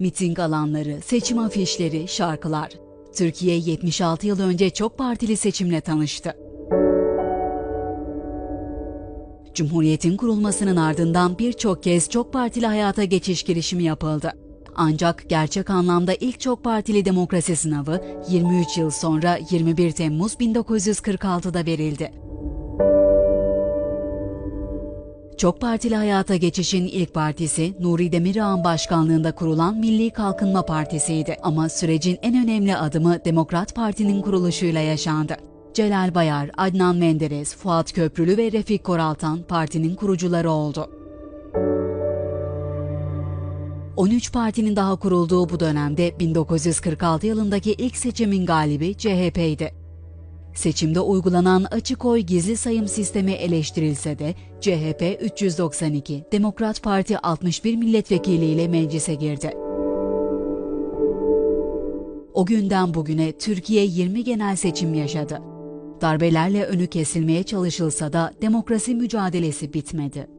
Miting alanları, seçim afişleri, şarkılar. Türkiye 76 yıl önce çok partili seçimle tanıştı. Cumhuriyetin kurulmasının ardından birçok kez çok partili hayata geçiş girişimi yapıldı. Ancak gerçek anlamda ilk çok partili demokrasi sınavı 23 yıl sonra 21 Temmuz 1946'da verildi. Çok partili hayata geçişin ilk partisi Nuri Demirağ'ın başkanlığında kurulan Milli Kalkınma Partisi'ydi. Ama sürecin en önemli adımı Demokrat Parti'nin kuruluşuyla yaşandı. Celal Bayar, Adnan Menderes, Fuat Köprülü ve Refik Koraltan partinin kurucuları oldu. 13 partinin daha kurulduğu bu dönemde 1946 yılındaki ilk seçimin galibi CHP'ydi. Seçimde uygulanan açık oy gizli sayım sistemi eleştirilse de CHP 392, Demokrat Parti 61 milletvekiliyle meclise girdi. O günden bugüne Türkiye 20 genel seçim yaşadı. Darbelerle önü kesilmeye çalışılsa da demokrasi mücadelesi bitmedi.